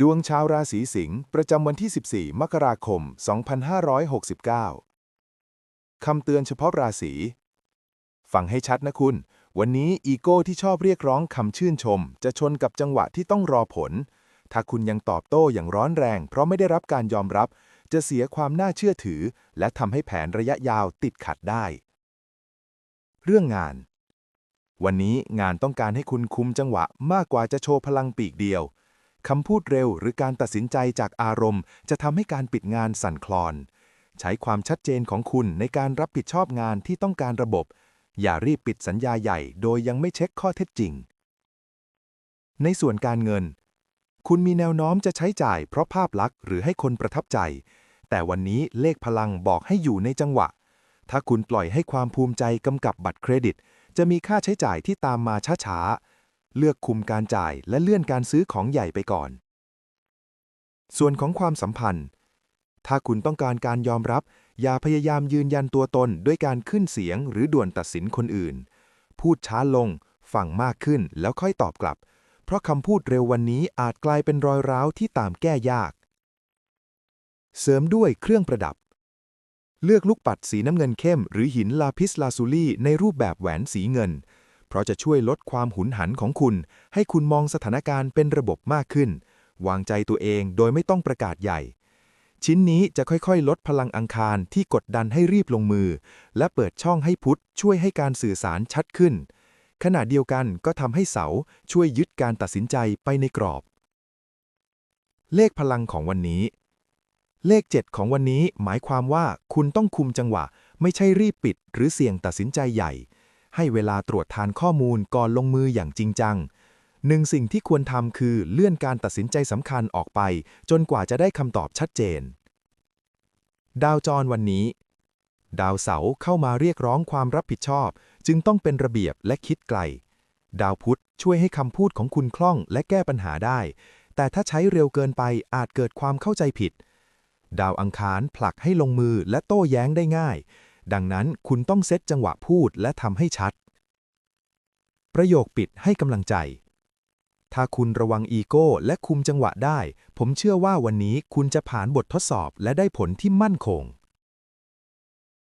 ดวงชาวราศีสิงห์ประจำวันที่ 14 มกราคม 2569 คำเตือนเฉพาะราศี ฟังให้ชัดนะคุณ วันนี้อีโก้ที่ชอบเรียกร้องคำชื่นชม จะชนกับจังหวะที่ต้องรอผล ถ้าคุณยังตอบโต้อย่างร้อนแรง เพราะไม่ได้รับการยอมรับ จะเสียความน่าเชื่อถือ และทำให้แผนระยะยาวติดขัดได้ เรื่องงาน วันนี้งานต้องการให้คุณคุมจังหวะมากกว่าจะโชว์พลังปีกเดียว คำพูดเร็วหรือการตัดสินใจจากอารมณ์ จะทำให้การปิดงานสั่นคลอน ใช้ความชัดเจนของคุณในการรับผิดชอบงานที่ต้องการระบบ อย่ารีบปิดสัญญาใหญ่ โดยยังไม่เช็คข้อเท็จจริง ในส่วนการเงิน คุณมีแนวโน้มจะใช้จ่ายเพราะภาพลักษณ์หรือให้คนประทับใจ แต่วันนี้เลขพลังบอกให้อยู่ในจังหวะ ถ้าคุณปล่อยให้ความภูมิใจกำกับบัตรเครดิต จะมีค่าใช้จ่ายที่ตามมาช้าๆ เลือกคุมการจ่ายและเลื่อนการซื้อของใหญ่ไปก่อน ส่วนของความสัมพันธ์ ถ้าคุณต้องการการยอมรับ อย่าพยายามยืนยันตัวตนด้วยการขึ้นเสียงหรือด่วนตัดสินคนอื่น พูดช้าลง ฟังมากขึ้นแล้วค่อยตอบกลับ เพราะคำพูดเร็ววันนี้อาจกลายเป็นรอยร้าวที่ตามแก้ยาก เสริมด้วยเครื่องประดับ เลือกลูกปัดสีน้ำเงินเข้ม หรือหินลาพิสลาซูลี่ในรูปแบบแหวนสีเงิน เพราะจะช่วยลดความหุนหันของคุณ ให้คุณมองสถานการณ์เป็นระบบมากขึ้น วางใจตัวเองโดยไม่ต้องประกาศใหญ่ ชิ้นนี้จะค่อยๆ ลดพลังอังคารที่กดดันให้รีบลงมือ และเปิดช่องให้พุทธช่วยให้การสื่อสารชัดขึ้น ขณะเดียวกันก็ทำให้เสาช่วยยึดการตัดสินใจไปในกรอบ เลขพลังของวันนี้ เลข 7 ของวันนี้หมายความว่าคุณต้องคุมจังหวะ ไม่ใช่รีบปิด หรือเสี่ยงตัดสินใจใหญ่ ให้เวลาตรวจทานข้อมูลก่อนลงมืออย่างจริงจัง หนึ่งสิ่งที่ควรทำคือเลื่อนการตัดสินใจสำคัญออกไป จนกว่าจะได้คำตอบชัดเจน ดาวจรวันนี้ ดาวเสาร์เข้ามาเรียกร้องความรับผิดชอบ จึงต้องเป็นระเบียบและคิดไกล ดาวพุธช่วยให้คำพูดของคุณคล่องและแก้ปัญหาได้ แต่ถ้าใช้เร็วเกินไปอาจเกิดความเข้าใจผิดดาวอังคารผลักให้ลงมือและโต้แย้งได้ง่าย ดังนั้นคุณต้องเซตจังหวะพูดและทำให้ชัด ประโยคปิดให้กำลังใจ ถ้าคุณระวังอีโก้และคุมจังหวะได้ ผมเชื่อว่าวันนี้คุณจะผ่านบททดสอบและได้ผลที่มั่นคง